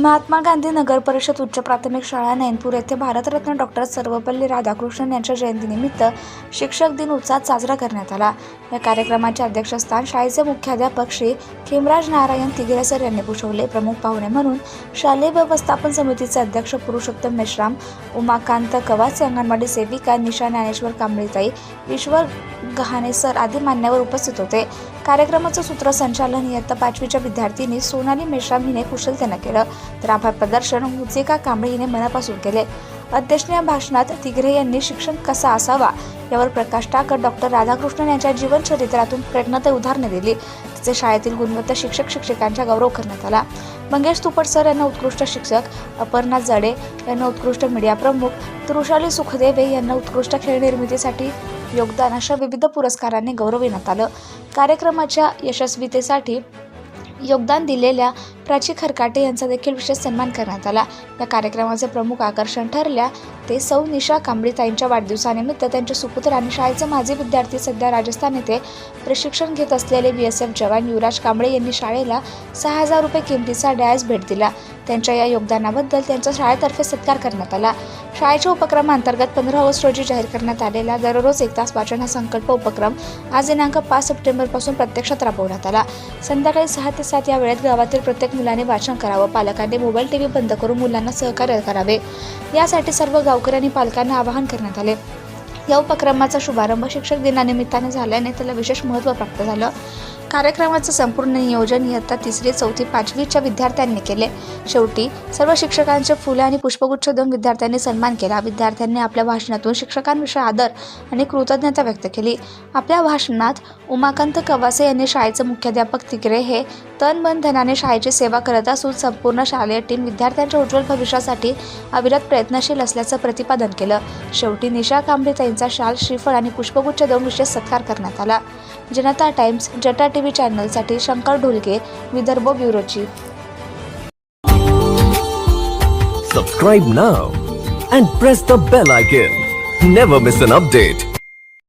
महात्मा गांधी नगर परिषद उच्च प्राथमिक शाळा नैनपूर येथे भारतरत्न डॉक्टर सर्वपल्ली राधाकृष्णन यांच्या जयंतीनिमित्त शिक्षक दिन उत्साहात साजरा करण्यात आला. या कार्यक्रमाचे अध्यक्षस्थान शाळेचे मुख्याध्यापक श्री खेमराज नारायण तिगिरे सर यांनी भूषवले. प्रमुख पाहुणे म्हणून शालेय व्यवस्थापन समितीचे अध्यक्ष पुरुषोत्तम मेश्राम उमाकांत कवास अंगणवाडी सेविका निशा ज्ञानेश्वर कांबळीताई ईश्वर गहाणे सर आदी मान्यवर उपस्थित होते. कार्यक्रमाचं सूत्रसंचालन इयत्ता पाचवीच्या विद्यार्थिनी सोनाली मेश्राम हिने कुशलतेनं केलं. तर आभार प्रदर्शन हुचिका कांबळे हिने मनापासून केले. अध्यक्षीय भाषणात तिघरे यांनी शिक्षण कसा असावा यावर प्रकाश टाकत डॉक्टर राधाकृष्णन यांच्या जीवनचरित्रातून प्रेरणादायी उदाहरणं दिली. तिचे शाळेतील गुणवत्ता शिक्षक शिक्षकांचा गौरव करण्यात आला. मंगेश तुपट सर यांना उत्कृष्ट शिक्षक अपर्णा जडे यांना उत्कृष्ट मीडिया प्रमुख तर सुखदेवे यांना उत्कृष्ट खेळ निर्मितीसाठी योगदान अशा विविध पुरस्कारांनी गौरविण्यात आलं. कार्यक्रमाच्या यशस्वीतेसाठी योगदान दिलेल्या प्राची खरकाटे यांचा देखील विशेष सन्मान करण्यात आला. या कार्यक्रमाचे प्रमुख आकर्षण ठरल्या ते सौ निशा कांबळीताईंच्या वाढदिवसानिमित्त त्यांचे सुपुत्र आणि शाळेचे माजी विद्यार्थी सध्या राजस्थान येथे प्रशिक्षण घेत असलेले बी एस एफ जवान युवराज कांबळे यांनी शाळेला सहा हजार रुपये किमतीचा डॅज भेट दिला. त्यांच्या या योगदानाबद्दल त्यांचा शाळेतर्फे सत्कार करण्यात आला. शाळेच्या उपक्रमाअंतर्गत पंधरा ऑगस्ट रोजी जाहीर करण्यात आलेला दररोज एक तास वाचन हा संकल्प उपक्रम आज दिनांक पाच सप्टेंबरपासून प्रत्यक्षात राबवण्यात आला. संध्याकाळी सहा ते सात या वेळेत गावातील प्रत्येक मुलाने वाचन करावं. पालकांनी मोबाईल टी व्ही बंद करून मुलांना सहकार्य करावे. यासाठी सर्व गावकऱ्यांनी पालकांना आवाहन करण्यात आले. या उपक्रमाचा शुभारंभ शिक्षक दिनानिमित्ताने झाल्याने त्याला विशेष महत्त्व प्राप्त झालं. कार्यक्रमाचं संपूर्ण नियोजन इयत्ता तिसरी चौथी पाचवीच्या विद्यार्थ्यांनी केले. शेवटी सर्व शिक्षकांचे फुले आणि पुष्पगुच्छ देऊन विद्यार्थ्यांनी सन्मान केला. विद्यार्थ्यांनी आपल्या भाषणातून शिक्षकांविषयी आदर आणि कृतज्ञता व्यक्त केली. आपल्या भाषणात उमाकांत कवासे यांनी शाळेचे मुख्याध्यापक तिकरे हे तन मन धनाने शाळेची सेवा करत असून संपूर्ण शालेय टीम विद्यार्थ्यांच्या उज्ज्वल भविष्यासाठी अविरत प्रयत्नशील असल्याचं प्रतिपादन केलं. शेवटी निशा कांबळे त्यांचा शाल श्रीफळ आणि पुष्पगुच्छ देऊन विशेष सत्कार करण्यात आला. जनता टाइम्स जटा T V चॅनलसाठी Shankar Dholke Vidarbha bureau chief Subscribe now and press the bell icon. Never miss an update.